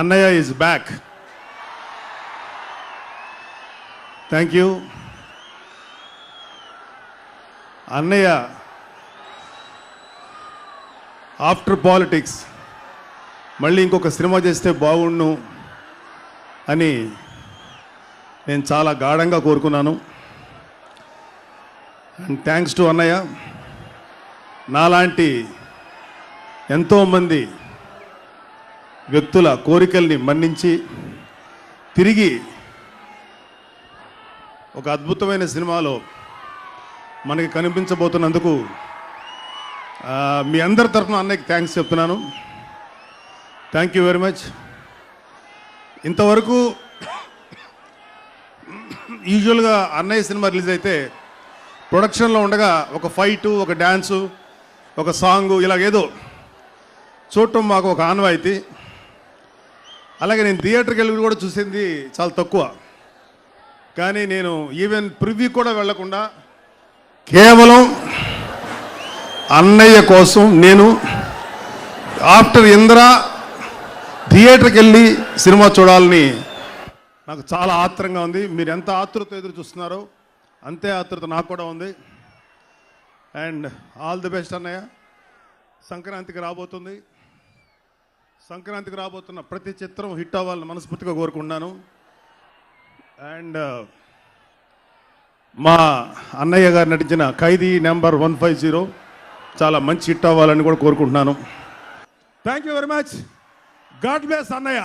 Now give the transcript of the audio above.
అన్నయ్య is back thank you అన్నయ్య after politics మళ్ళీ ఇంకొక సినిమా చేస్తే బాగుండు అని నేను చాలా గాఢంగా కోరుకున్నాను. అండ్ థ్యాంక్స్ టు అన్నయ్య నాలాంటి ఎంతోమంది వ్యక్తుల కోరికల్ని మన్నించి తిరిగి ఒక అద్భుతమైన సినిమాలో మనకి కనిపించబోతున్నందుకు మీ అందరి తరఫున అన్నయ్యకి థ్యాంక్స్ చెప్తున్నాను. థ్యాంక్ యూ వెరీ మచ్ ఇంతవరకు యూజువల్గా అన్నయ్య సినిమా రిలీజ్ అయితే ప్రొడక్షన్లో ఉండగా ఒక ఫైటు ఒక డ్యాన్సు ఒక సాంగు ఇలాగేదో చూడటం మాకు ఒక ఆనవాయితీ. అలాగే నేను థియేటర్కి వెళ్ళి కూడా చూసింది చాలా తక్కువ. కానీ నేను ఈవెన్ ప్రివ్యూ కూడా వెళ్ళకుండా కేవలం అన్నయ్య కోసం నేను ఆఫ్టర్ ఇంద్ర థియేటర్కి వెళ్ళి సినిమా చూడాలని నాకు చాలా ఆత్రంగా ఉంది. మీరు ఎంత ఆతృత ఎదురు చూస్తున్నారో అంతే ఆతృత నాకు కూడా ఉంది. అండ్ ఆల్ ది బెస్ట్ అన్నయ్య. సంక్రాంతికి రాబోతుంది. సంక్రాంతికి రాబోతున్న ప్రతి చిత్రం హిట్ అవ్వాలని మనస్ఫూర్తిగా కోరుకున్నాను అండ్ మా అన్నయ్య గారు నటించిన Khaidi number one five zero చాలా మంచి హిట్ అవ్వాలని కూడా కోరుకుంటున్నాను. Thank you very much. God bless అన్నయ్య.